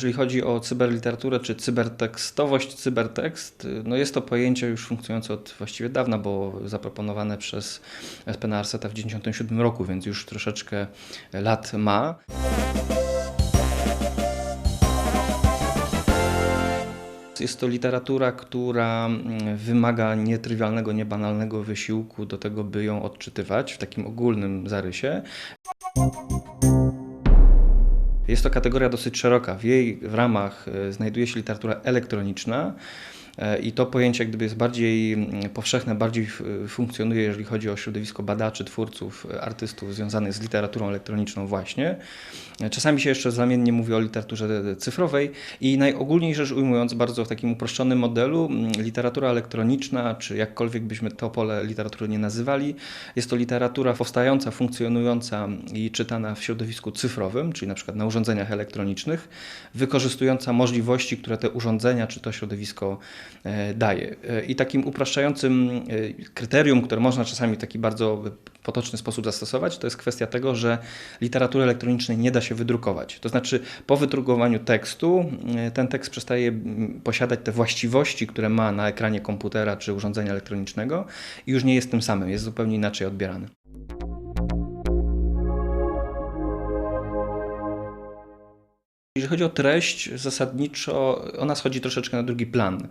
Jeżeli chodzi o cyberliteraturę czy cybertekstowość, cybertekst, no jest to pojęcie już funkcjonujące od właściwie dawna, bo zaproponowane przez Spena Arseta w 1997 roku, więc już troszeczkę lat ma. Jest to literatura, która wymaga nietrywialnego, niebanalnego wysiłku do tego, by ją odczytywać w takim ogólnym zarysie. Jest to kategoria dosyć szeroka. W jej ramach e, znajduje się literatura elektroniczna. E, I to pojęcie gdyby jest bardziej mm, powszechne, bardziej funkcjonuje, jeżeli chodzi o środowisko badaczy, twórców, artystów związanych z literaturą elektroniczną właśnie. E, czasami się jeszcze zamiennie mówi o literaturze cyfrowej i najogólniej rzecz ujmując, bardzo w takim uproszczonym modelu, mm, literatura elektroniczna, czy jakkolwiek byśmy to pole literatury nie nazywali, jest to literatura powstająca, funkcjonująca i czytana w środowisku cyfrowym, czyli na przykład na urządzeniach elektronicznych, wykorzystująca możliwości, które te urządzenia czy to środowisko E, daje. E, I takim upraszczającym e, kryterium, które można czasami w taki bardzo potoczny sposób zastosować, to jest kwestia tego, że literatury elektronicznej nie da się wydrukować. To znaczy, po wydrukowaniu tekstu, ten tekst przestaje posiadać te właściwości, które ma na ekranie komputera czy urządzenia elektronicznego i już nie jest tym samym, jest zupełnie inaczej odbierany. Jeżeli chodzi o treść, zasadniczo ona schodzi troszeczkę na drugi plan.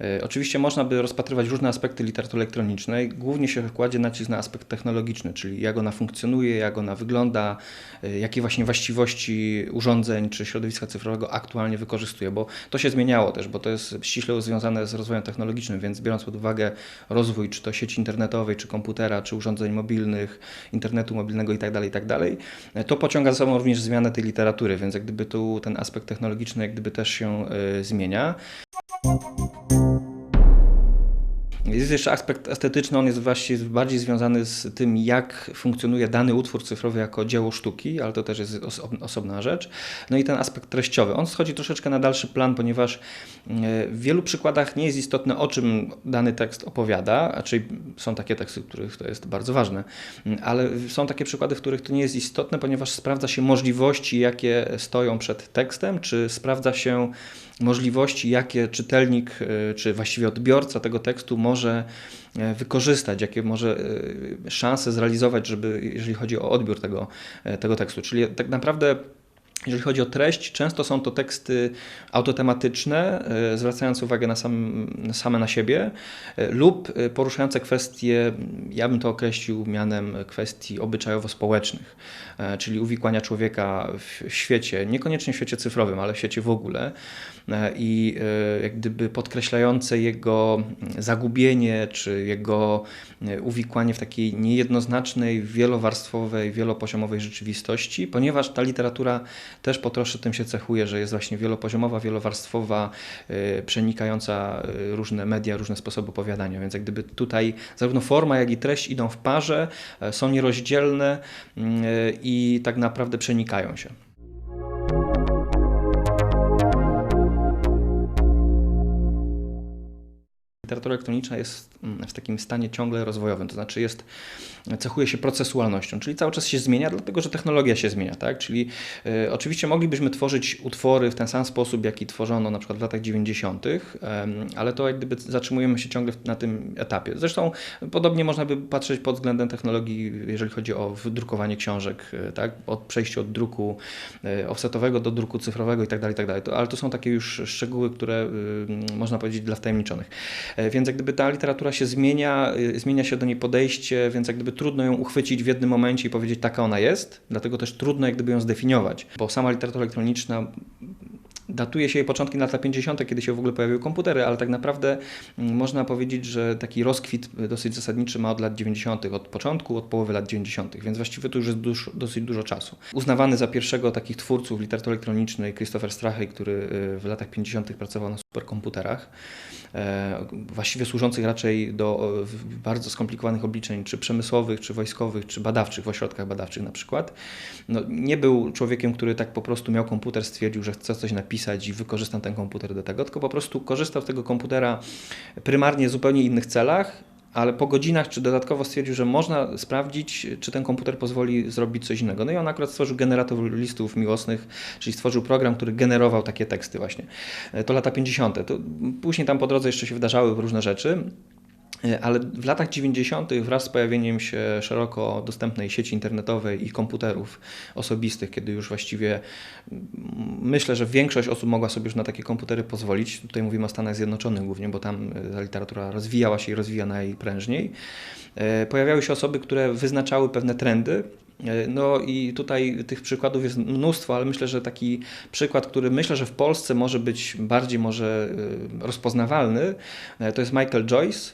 E, oczywiście można by rozpatrywać różne aspekty literatury elektronicznej. Głównie się kładzie nacisk na aspekt technologiczny, czyli jak ona funkcjonuje, jak ona wygląda, e, jakie właśnie właściwości urządzeń czy środowiska cyfrowego aktualnie wykorzystuje, bo to się zmieniało też, bo to jest ściśle związane z rozwojem technologicznym, więc biorąc pod uwagę rozwój czy to sieci internetowej, czy komputera, czy urządzeń mobilnych, internetu mobilnego itd., tak itd., tak e, to pociąga za sobą również zmianę tej literatury, więc jak gdyby tu ten aspekt technologiczny jak gdyby też się y, zmienia. Jest jeszcze aspekt estetyczny, on jest właściwie bardziej związany z tym, jak funkcjonuje dany utwór cyfrowy jako dzieło sztuki, ale to też jest osobna rzecz. No i ten aspekt treściowy. On schodzi troszeczkę na dalszy plan, ponieważ e, w wielu przykładach nie jest istotne, o czym dany tekst opowiada, czyli są takie teksty, w których to jest bardzo ważne, ale są takie przykłady, w których to nie jest istotne, ponieważ sprawdza się możliwości, jakie stoją przed tekstem, czy sprawdza się możliwości, jakie czytelnik, e, czy właściwie odbiorca tego tekstu może e, wykorzystać, jakie może e, szanse zrealizować, żeby, jeżeli chodzi o odbiór tego, tego tekstu. Czyli tak naprawdę jeżeli chodzi o treść, często są to teksty autotematyczne, e, zwracające uwagę na, sam, same na siebie, e, lub e, poruszające kwestie, ja bym to określił mianem kwestii obyczajowo-społecznych, czyli uwikłania człowieka w świecie, niekoniecznie w świecie cyfrowym, ale w świecie w ogóle i jak gdyby podkreślające jego zagubienie, czy jego uwikłanie w takiej niejednoznacznej, wielowarstwowej, wielopoziomowej rzeczywistości, ponieważ ta literatura też po trosze tym się cechuje, że jest właśnie wielopoziomowa, wielowarstwowa, y, przenikająca y, różne media, różne sposoby opowiadania. Więc jak gdyby tutaj zarówno forma, jak i treść idą w parze, e, są nierozdzielne y, i tak naprawdę przenikają się. Literatura elektroniczna jest mm, w takim stanie ciągle rozwojowym, to znaczy jest, cechuje się procesualnością, czyli cały czas się zmienia, dlatego że technologia się zmienia, tak? Czyli y, oczywiście moglibyśmy tworzyć utwory w ten sam sposób, jaki tworzono na przykład w latach 90., y, ale to jak gdyby zatrzymujemy się ciągle na tym etapie. Zresztą podobnie można by patrzeć pod względem technologii, jeżeli chodzi o wydrukowanie książek, y, tak? Od przejścia od druku y, offsetowego do druku cyfrowego itd., tak itd. Tak ale to są takie już szczegóły, które można powiedzieć dla wtajemniczonych. Więc jak gdyby ta literatura się zmienia, y, zmienia się do niej podejście, więc jak gdyby trudno ją uchwycić w jednym momencie i powiedzieć taka ona jest, dlatego też trudno jak gdyby ją zdefiniować, bo sama literatura elektroniczna datuje się jej początki lat 50., kiedy się w ogóle pojawiły komputery, ale tak naprawdę mm, można powiedzieć, że taki rozkwit dosyć zasadniczy ma od lat 90., od początku, od połowy lat 90., więc właściwie to już jest dosyć dużo czasu. Uznawany za pierwszego takich twórców literatury elektronicznej Christopher Strachey, który y, w latach 50. pracował na superkomputerach, e, właściwie służących raczej do bardzo skomplikowanych obliczeń, czy przemysłowych, czy wojskowych, czy badawczych, w ośrodkach badawczych na przykład. No, nie był człowiekiem, który tak po prostu miał komputer, stwierdził, że chce coś napisać, pisać i wykorzystam ten komputer do tego, tylko po prostu korzystał z tego komputera prymarnie w zupełnie innych celach ale po godzinach czy dodatkowo stwierdził, że można sprawdzić, czy ten komputer pozwoli zrobić coś innego. No i on akurat stworzył generator listów miłosnych, czyli stworzył program, który generował takie teksty właśnie. E, To lata 50. To później tam po drodze jeszcze się wydarzały różne rzeczy. E, Ale w latach 90. wraz z pojawieniem się szeroko dostępnej sieci internetowej i komputerów osobistych, kiedy już właściwie myślę, że większość osób mogła sobie już na takie komputery pozwolić. Tutaj mówimy o Stanach Zjednoczonych głównie, bo tam e, ta literatura rozwijała się i rozwija najprężniej. E, Pojawiały się osoby, które wyznaczały pewne trendy. No i tutaj tych przykładów jest mnóstwo, ale myślę, że taki przykład, który myślę, że w Polsce może być bardziej może rozpoznawalny, to jest Michael Joyce,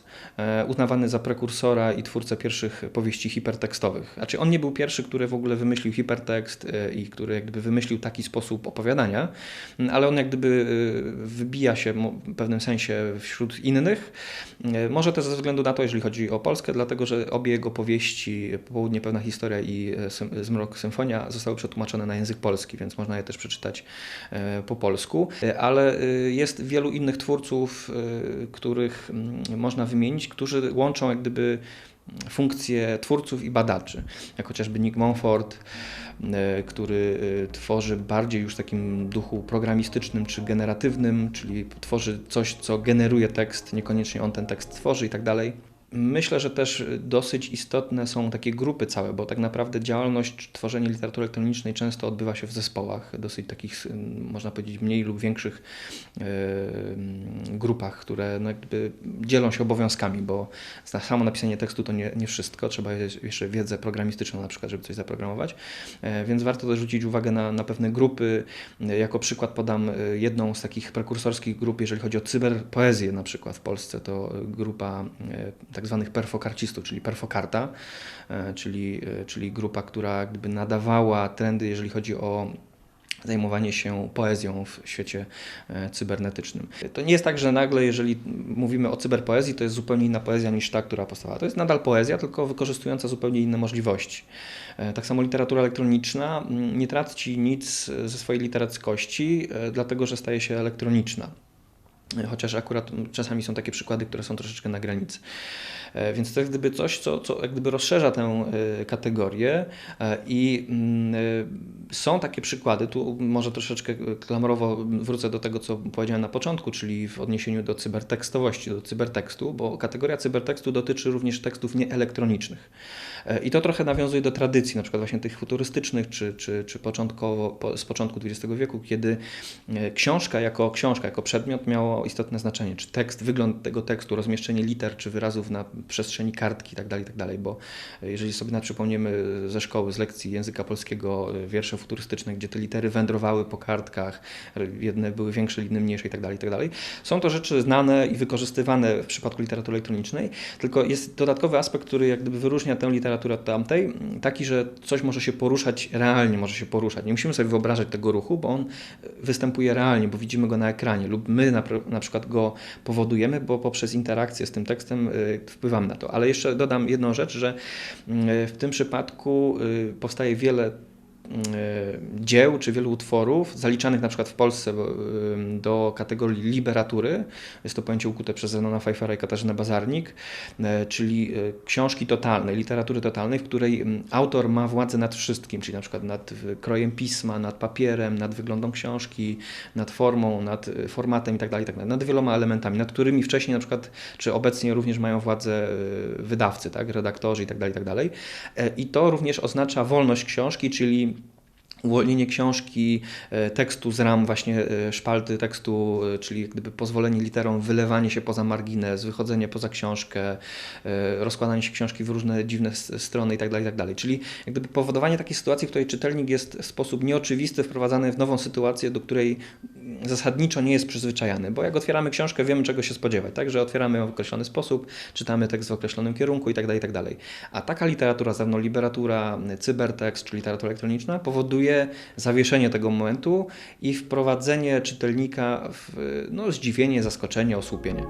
uznawany za prekursora i twórcę pierwszych powieści hipertekstowych. Znaczy on nie był pierwszy, który w ogóle wymyślił hipertekst e, i który jak gdyby wymyślił taki sposób opowiadania, m, ale on jak gdyby e, wybija się w pewnym sensie wśród innych. E, Może też ze względu na to, jeżeli chodzi o Polskę, dlatego że obie jego powieści, Południe Pełna Historia i e, Zmrok Symfonia, zostały przetłumaczone na język polski, więc można je też przeczytać e, po polsku. E, Ale e, jest wielu innych twórców, e, których mm, można wymienić, którzy łączą jak gdyby funkcje twórców i badaczy, jak chociażby Nick Montfort, e, który e, tworzy bardziej już w takim duchu programistycznym czy generatywnym, czyli tworzy coś, co generuje tekst, niekoniecznie on ten tekst tworzy i tak dalej. Myślę, że też dosyć istotne są takie grupy całe, bo tak naprawdę działalność, tworzenie literatury elektronicznej często odbywa się w zespołach, dosyć takich, mm, można powiedzieć, mniej lub większych grupach, które no jakby dzielą się obowiązkami, bo samo napisanie tekstu to nie, nie wszystko, trzeba jeszcze wiedzę programistyczną na przykład, żeby coś zaprogramować, E, więc warto też zwrócić uwagę na, na pewne grupy. Jako przykład podam e, jedną z takich prekursorskich grup, jeżeli chodzi o cyberpoezję na przykład w Polsce, to grupa e, tak zwanych perfokarcistów, czyli perfokarta, e, czyli, e, czyli grupa, która gdyby nadawała trendy, jeżeli chodzi o zajmowanie się poezją w świecie e, cybernetycznym. To nie jest tak, że nagle, jeżeli mówimy o cyberpoezji, to jest zupełnie inna poezja niż ta, która powstała. To jest nadal poezja, tylko wykorzystująca zupełnie inne możliwości. Tak samo literatura elektroniczna nie traci nic ze swojej literackości, dlatego że staje się elektroniczna. Chociaż akurat mm, czasami są takie przykłady, które są troszeczkę na granicy. E, Więc to jest gdyby coś, co, co jak gdyby rozszerza tę e, kategorię e, i mm, są takie przykłady, tu może troszeczkę klamrowo wrócę do tego, co powiedziałem na początku, czyli w odniesieniu do cybertekstowości, do cybertekstu, bo kategoria cybertekstu dotyczy również tekstów nieelektronicznych. I to trochę nawiązuje do tradycji, na przykład właśnie tych futurystycznych, czy, czy, czy początkowo, po, z początku XX wieku, kiedy książka jako książka, jako przedmiot miało istotne znaczenie, czy tekst, wygląd tego tekstu, rozmieszczenie liter czy wyrazów na przestrzeni kartki itd., itd., bo e, jeżeli sobie na przypomniemy ze szkoły, z lekcji języka polskiego e, wiersze futurystyczne, gdzie te litery wędrowały po kartkach, e, jedne były większe, inne mniejsze itd., itd., są to rzeczy znane i wykorzystywane w przypadku literatury elektronicznej, tylko jest dodatkowy aspekt, który jak gdyby wyróżnia tę literaturę od tamtej, taki, że coś może się poruszać realnie, może się poruszać. Nie musimy sobie wyobrażać tego ruchu, bo on występuje realnie, bo widzimy go na ekranie lub my na, pr- na przykład go powodujemy, bo poprzez interakcję z tym tekstem y, wpływamy na to. Ale jeszcze dodam jedną rzecz, że y, w tym przypadku y, powstaje wiele dzieł czy wielu utworów zaliczanych na przykład w Polsce y, do kategorii liberatury. Jest to pojęcie ukute przez Zenona Pfeiffera i Katarzynę Bazarnik, y, czyli y, książki totalnej, literatury totalnej, w której autor ma władzę nad wszystkim, czyli na przykład nad y, krojem pisma, nad papierem, nad wyglądem książki, nad formą, nad y, formatem itd., itd., nad wieloma elementami, nad którymi wcześniej na przykład, czy obecnie również mają władzę y, wydawcy, tak, redaktorzy itd., itd. E, I to również oznacza wolność książki, czyli uwolnienie książki, e, tekstu z ram, właśnie e, szpalty tekstu, e, czyli jak gdyby pozwolenie literom, wylewanie się poza margines, wychodzenie poza książkę, rozkładanie się książki w różne dziwne strony itd., itd. Czyli jak gdyby powodowanie takiej sytuacji, w której czytelnik jest w sposób nieoczywisty wprowadzany w nową sytuację, do której zasadniczo nie jest przyzwyczajany, bo jak otwieramy książkę, wiemy czego się spodziewać, tak, że otwieramy ją w określony sposób, czytamy tekst w określonym kierunku itd., itd. A taka literatura, zarówno literatura, cybertekst czy literatura elektroniczna powoduje zawieszenie tego momentu i wprowadzenie czytelnika w no, zdziwienie, zaskoczenie, osłupienie.